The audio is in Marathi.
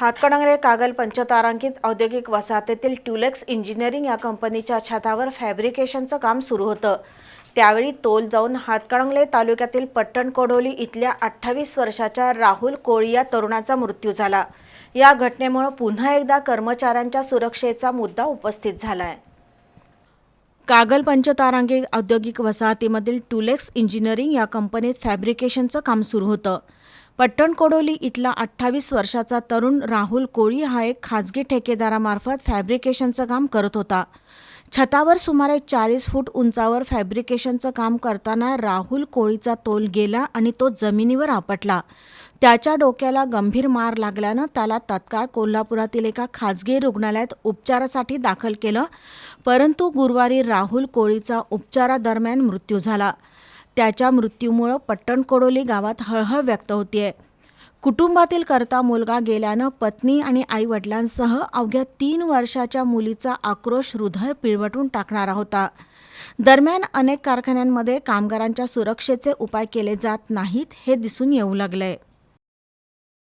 हातकणंगले कागल पंचतारांकित औद्योगिक वसाहतीतील ट्युलेक्स इंजिनिअरिंग या कंपनीच्या छतावर फॅब्रिकेशनचं काम सुरू होतं. त्यावेळी तोल जाऊन हातकणंगले तालुक्यातील पट्टण कोडोली इथल्या अठ्ठावीस वर्षाच्या राहुल कोळी या तरुणाचा मृत्यू झाला. या घटनेमुळे पुन्हा एकदा कर्मचाऱ्यांच्या सुरक्षेचा मुद्दा उपस्थित झाला आहे कागल पंचतारांगी औद्योगिक वसाहतीमधील टुलेक्स इंजिनिअरिंग या कंपनीत फॅब्रिकेशनचं काम सुरू होतं. पट्टणकोडोली इथला अठ्ठावीस वर्षाचा तरुण राहुल कोळी हा एक खाजगी ठेकेदारामार्फत फॅब्रिकेशनचं काम करत होता. छतावर सुमारे चाळीस फूट उंचावर फॅब्रिकेशनचं काम करताना राहुल कोळीचा तोल गेला आणि तो जमिनीवर आपटला. त्याच्या डोक्याला गंभीर मार लागल्यानं त्याला तत्काळ कोल्हापुरातील एका खाजगी रुग्णालयात उपचारासाठी दाखल केलं परंतु गुरुवारी राहुल कोळीचा उपचारादरम्यान मृत्यू झाला. त्याच्या मृत्यूमुळं पट्टणकोडोली गावात हळहळ व्यक्त होतीये. कुटुंबातील करता मुलगा गेल्यानं पत्नी आणि आई वडिलांसह अवघ्या तीन वर्षाच्या मुलीचा आक्रोश हृदय पिळवटून टाकणारा होता. दरम्यान अनेक कारखान्यांमध्ये कामगारांच्या सुरक्षेचे उपाय केले जात नाहीत हे दिसून येऊ लागलंय.